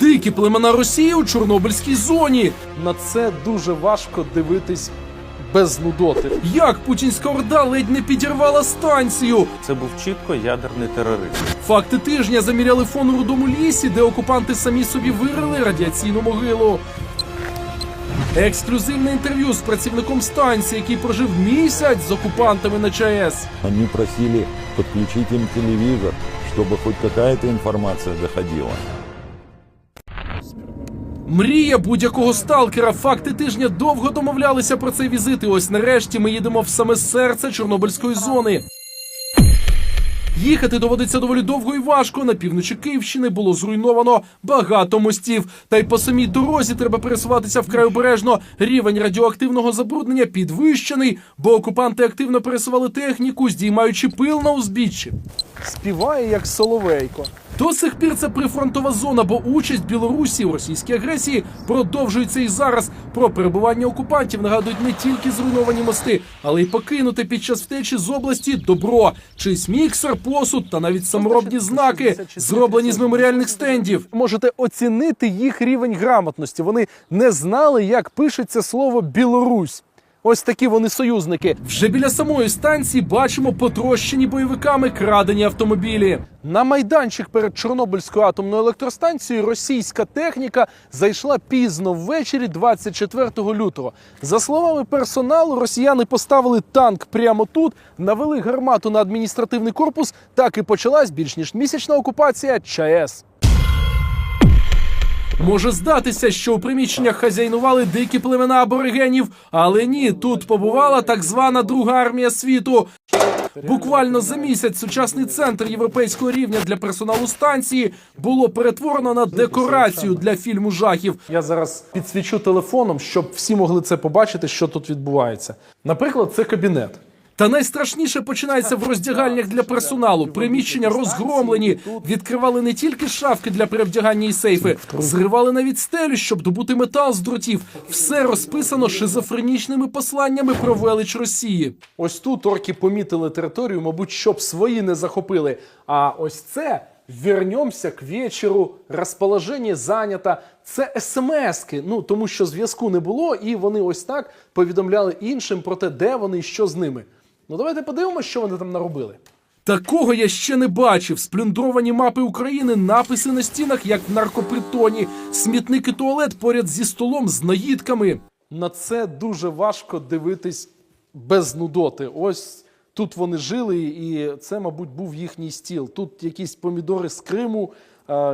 Дикі племена Росії у Чорнобильській зоні. На це дуже важко дивитись без нудоти. Як путінська орда ледь не підірвала станцію. Це був чітко ядерний тероризм. Факти тижня заміряли фон у рудому лісі, де окупанти самі собі вирили радіаційну могилу. Ексклюзивне інтерв'ю з працівником станції, який прожив місяць з окупантами на ЧАЕС. Они просили подключить им телевизор, чтобы хоть какая-то информация доходила. Мрія будь-якого сталкера. Факти тижня довго домовлялися про цей візит. І ось нарешті ми їдемо в саме серце Чорнобильської зони. Їхати доводиться доволі довго і важко. На півночі Київщини було зруйновано багато мостів. Та й по самій дорозі треба пересуватися вкрай обережно. Рівень радіоактивного забруднення підвищений, бо окупанти активно пересували техніку, здіймаючи пил на узбіччі. Співає як соловейко. До сих пір це прифронтова зона, бо участь Білорусі у російській агресії продовжується і зараз. Про перебування окупантів нагадують не тільки зруйновані мости, але й покинути під час втечі з області добро, чийсь міксер, посуд та навіть саморобні знаки, зроблені з меморіальних стендів. Можете оцінити їх рівень грамотності. Вони не знали, як пишеться слово Білорусь. Ось такі вони союзники. Вже біля самої станції бачимо потрощені бойовиками крадені автомобілі. На майданчик перед Чорнобильською атомною електростанцією російська техніка зайшла пізно ввечері 24 лютого. За словами персоналу, росіяни поставили танк прямо тут, навели гармату на адміністративний корпус. Так і почалась більш ніж місячна окупація ЧАЕС. Може здатися, що у приміщеннях хазяйнували дикі племена аборигенів, але ні, тут побувала так звана друга армія світу. Буквально за місяць сучасний центр європейського рівня для персоналу станції було перетворено на декорацію для фільму жахів. Я зараз підсвічу телефоном, щоб всі могли це побачити, що тут відбувається. Наприклад, це кабінет. Та найстрашніше починається в роздягальнях для персоналу. Приміщення розгромлені. Відкривали не тільки шафки для перевдягання і сейфи, зривали навіть стелю, щоб добути метал з дротів. Все розписано шизофренічними посланнями про велич Росії. Ось тут орки помітили територію, мабуть, щоб свої не захопили. А ось це. Вернемся к вечору, розположення зайнято. Це смски. Ну тому що зв'язку не було, і вони ось так повідомляли іншим про те, де вони і що з ними. Ну давайте подивимося, що вони там наробили. Такого я ще не бачив. Сплюндровані мапи України, написи на стінах, як в наркопритоні, смітник і туалет поряд зі столом з наїдками. На це дуже важко дивитись без нудоти. Ось тут вони жили, і це, мабуть, був їхній стіл. Тут якісь помідори з Криму,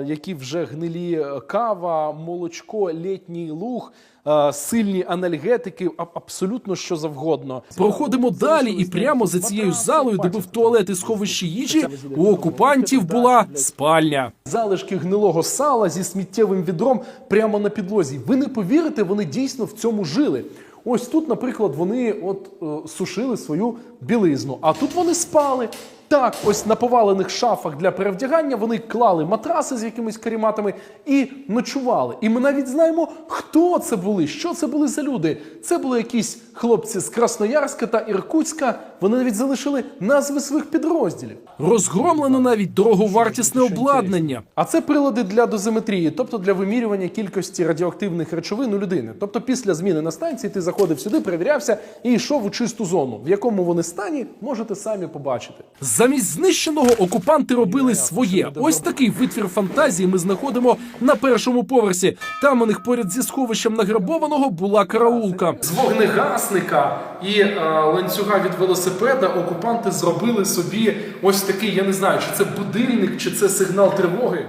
які вже гнилі е, кава, молочко, літній луг. е, Сильні анальгетики, абсолютно що завгодно. Проходимо далі, і прямо за цією залою, де був туалет і сховище їжі, у окупантів була спальня. Залишки гнилого сала зі сміттєвим відром прямо на підлозі. Ви не повірите, вони дійсно в цьому жили. Ось тут, наприклад, вони от е, сушили свою білизну, а тут вони спали. Так, ось на повалених шафах для перевдягання вони клали матраси з якимись каріматами і ночували. І ми навіть знаємо, хто це були, що це були за люди. Це були якісь хлопці з Красноярська та Іркутська. Вони навіть залишили назви своїх підрозділів. Розгромлено навіть дороговартісне обладнання. А це прилади для дозиметрії, тобто для вимірювання кількості радіоактивних речовин у людини. Тобто, після зміни на станції ти заходив сюди, перевірявся і йшов у чисту зону. В якому вони стані, можете самі побачити. Замість знищеного окупанти робили своє. Ось такий витвір фантазії ми знаходимо на першому поверсі. Там у них поряд зі сховищем награбованого була караулка. З вогнегасника і е, ланцюга від велосипеда окупанти зробили собі ось такий. Я не знаю, чи це будильник, чи це сигнал тривоги.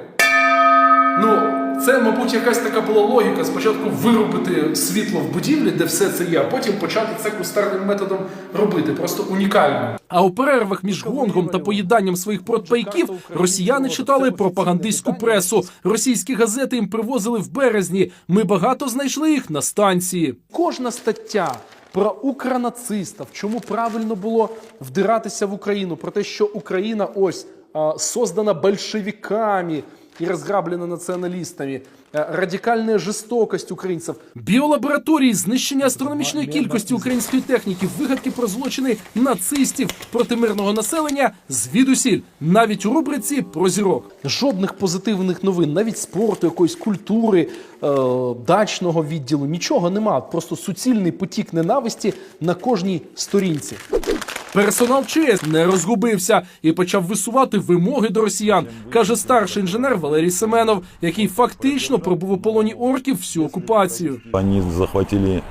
Ну, це, мабуть, якась така була логіка. Спочатку вирубити світло в будівлі, де все це є, а потім почати це кустарним методом робити. Просто унікально. А у перервах між гонгом та поїданням своїх протпайків росіяни читали пропагандистську пресу. Російські газети їм привозили в березні. Ми багато знайшли їх на станції. Кожна стаття. Про укранацистів, чому правильно було вдиратися в Україну, про те, що Україна ось создана большевиками, и разграблены националистами. Е, Радикальная жестокость українців, біолабораторії, знищення астрономічної кількості української техніки, вигадки про злочини нацистів проти мирного населення звідусіль, навіть у рубриці про зірок. Жодних позитивних новин, навіть спорту, якоїсь культури, е, дачного відділу, нічого нема. Просто суцільний потік ненависті на кожній сторінці. Персонал ЧС не розгубився і почав висувати вимоги до росіян, каже старший інженер Валерій Семенов, який фактично пробув у полоні орків всю окупацію. Они захватили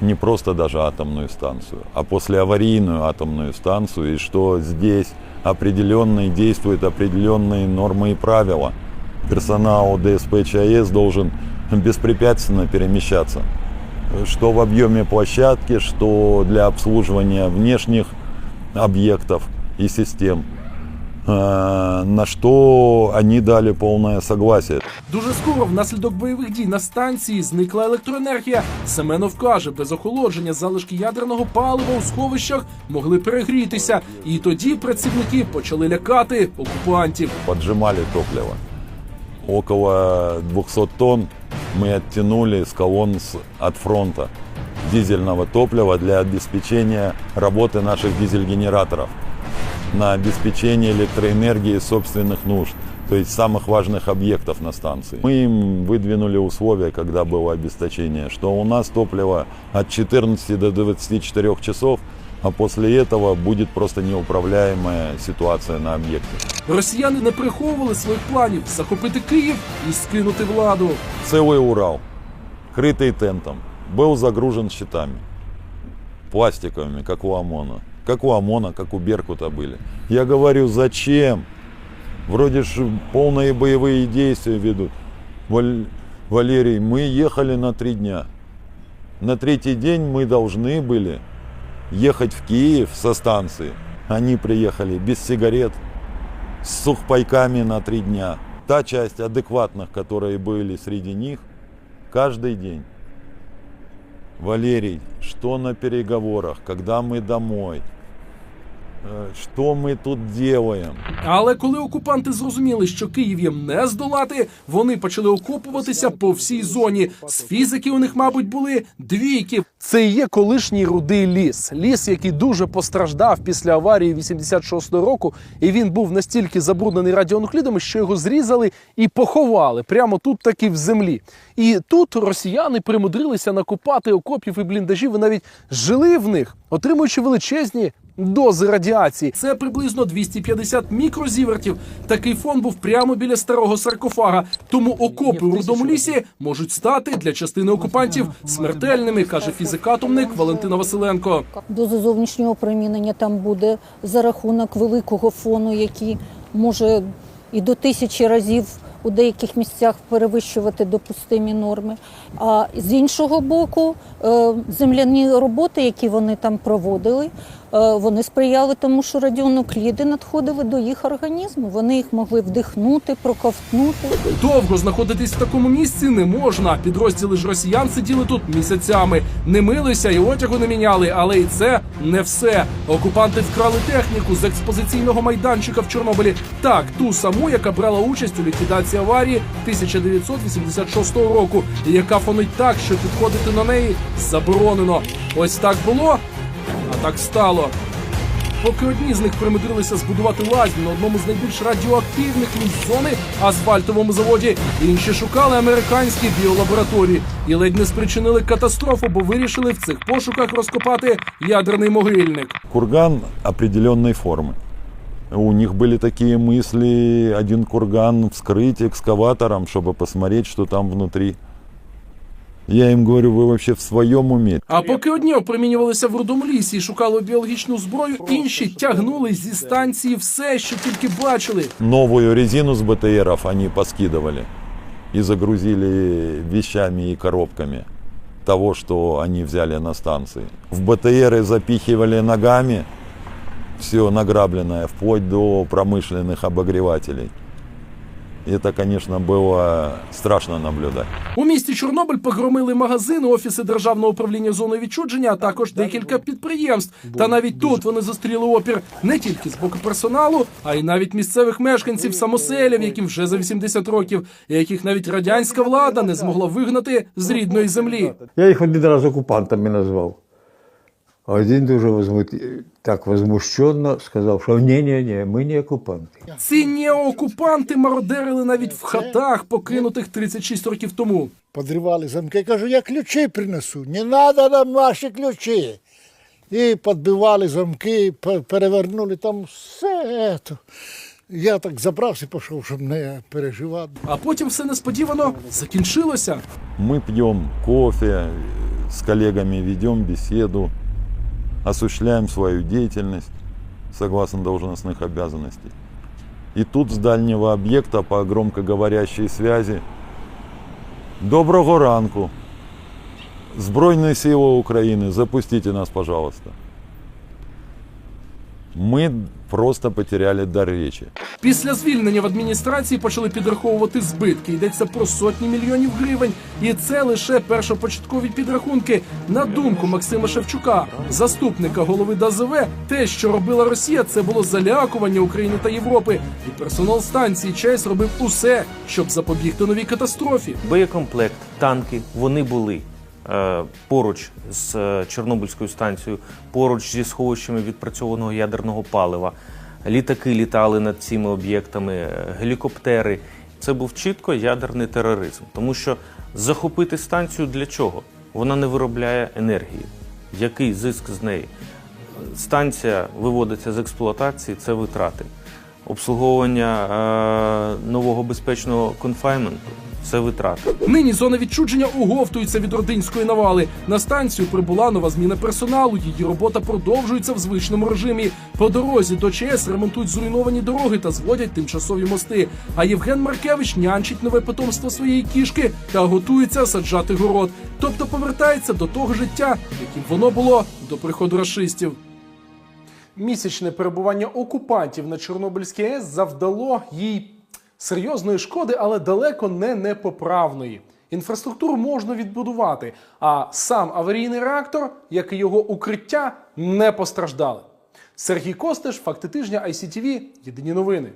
не просто даже атомную станцию, а послеаварийную атомную станцию, и что здесь определенные действуют определенные нормы и правила. Персонал ДСП ЧАЭС должен беспрепятственно перемещаться. Что в объеме площадки, что для обслуживания внешних объектов и систем. Э, На что они дали полное согласие. Дуже скоро внаслідок бойових дій на станції зникла електроенергія. Семенов каже, без охолодження залишки ядерного палива у сховищах могли перегрітися, і тоді працівники почали лякати окупантів. поджимали топливо. Около 200 тонн мы оттянули с колонн с- от фронта дизельного топлива для обеспечения работы наших дизель-генераторов на обеспечение электроэнергии собственных нужд, то есть самых важных объектов на станции. Мы им выдвинули условия, когда было обесточение, что у нас топливо от 14 до 24 часов, а после этого будет просто неуправляемая ситуация на объекте. Росіяни не приховували своїх планів захопити Київ і скинути владу. Целый Урал, крытый тентом, был загружен щитами. Пластиковыми, как у ОМОНа. Как у ОМОНа, как у Беркута были. Я говорю, зачем? Вроде ж полные боевые действия ведут. Валь- Валерий, мы ехали на три дня. На третий день мы должны были ехать в Киев со станции. Они приехали без сигарет, с сухпайками на три дня. Та часть адекватных, которые были среди них, каждый день. Валерий, что на переговорах, когда мы домой, Э, что мы тут делаем? Але коли окупанти зрозуміли, що Київ їм не здолати, вони почали окопуватися по всій зоні. З фізики у них, мабуть, були двійки. Це і є колишній рудий ліс. Ліс, який дуже постраждав після аварії 86-го року, і він був настільки забруднений радіонуклідами, що його зрізали і поховали прямо тут, таки в землі. І тут росіяни примудрилися накопати окопів і бліндажів, і навіть жили в них, отримуючи величезні дози радіації. Це приблизно 250 мікрозівертів. Такий фон був прямо біля старого саркофага. Тому окопи у рудому лісі можуть стати для частини окупантів смертельними, каже фізик-атомник Валентина Василенко. Доза зовнішнього промінення там буде за рахунок великого фону, який може і до тисячі разів у деяких місцях перевищувати допустимі норми. А з іншого боку, е, земляні роботи, які вони там проводили, вони сприяли тому, що радіонукліди надходили до їх організму. Вони їх могли вдихнути, проковтнути. Довго знаходитись в такому місці не можна. Підрозділи ж росіян сиділи тут місяцями, не милися і одягу не міняли. Але і це не все. Окупанти вкрали техніку з експозиційного майданчика в Чорнобилі. Так, ту саму, яка брала участь у ліквідації аварії 1986 року, і яка фонить так, що підходити на неї заборонено. Ось так було, так стало. Поки одні з них примудрилися збудувати лазню на одному з найбільш радіоактивних місць зони асфальтовому заводі, інші шукали американські біолабораторії і ледь не спричинили катастрофу, бо вирішили в цих пошуках розкопати ядерний могильник. Курган определенной формы. У них были такие мысли один курган вскрыть экскаватором, чтобы посмотреть, что там внутри. Я им говорю, вы вообще в своем уме? А поки одні опромінювалися в рудому лісі і шукали біологічну зброю, інші тягнули зі станції все, що тільки бачили. Новую резину с БТРов они поскидывали и загрузили вещами и коробками того, что они взяли на станции. В БТРы запихивали ногами все награбленное, вплоть до промышленных обогревателей. Это, конечно, было страшно наблюдать. У місті Чорнобиль погромили магазини, офіси державного управління зоною відчудження, а також декілька підприємств. Та навіть тут вони зустріли опір не тільки з боку персоналу, а й навіть місцевих мешканців самоселів, яким вже за 80 років, і яких навіть радянська влада не змогла вигнати з рідної землі. Я їх один раз окупантами назвав. Один дуже возмут... так возмущенно сказав, що ні-ні-ні, ми не окупанти. Ці неокупанти мародерили навіть в хатах, покинутих 36 років тому. Подрывали замки. Я кажу, я ключі принесу. Не треба нам наші ключі. І підбивали замки, перевернули там все. це. Я так забрався і пішов, щоб не переживати. А потім все несподівано закінчилося. Мы пьем кофе, с коллегами ведем беседу, осуществляем свою деятельность согласно должностных обязанностей. И тут с дальнего объекта по громкоговорящей связи Доброго ранку. Збройные силы Украины, запустите нас, пожалуйста. Мы просто потеряли дар речи. Після звільнення в адміністрації почали підраховувати збитки. Йдеться про сотні мільйонів гривень, і це лише першопочаткові підрахунки. На думку Максима Шевчука, заступника голови ДАЗВ, те, що робила Росія, це було залякування України та Європи. І персонал станції ЧАЕС робив усе, щоб запобігти новій катастрофі. Боєкомплект, танки, вони були поруч з е, Чорнобильською станцією, поруч зі сховищами відпрацьованого ядерного палива. Літаки літали над цими об'єктами, е, гелікоптери. Це був чітко ядерний тероризм, тому що захопити станцію для чого? Вона не виробляє енергії. Який зиск з неї? Станція виводиться з експлуатації, це витрати. Обслуговування е, нового безпечного конфайменту це витрати. Нині зона відчудження оговтується від родинської навали. На станцію прибула нова зміна персоналу. Її робота продовжується в звичному режимі. По дорозі до ЧС ремонтують зруйновані дороги та зводять тимчасові мости. А Євген Маркевич нянчить нове потомство своєї кішки та готується саджати город. Тобто повертається до того життя, яким воно було до приходу рашистів. Місячне перебування окупантів на Чорнобильській АЕС завдало їй серйозної шкоди, але далеко не непоправної. Інфраструктуру можна відбудувати, а сам аварійний реактор, як і його укриття, не постраждали. Сергій Костеш, факти тижня ICTV, Єдині новини.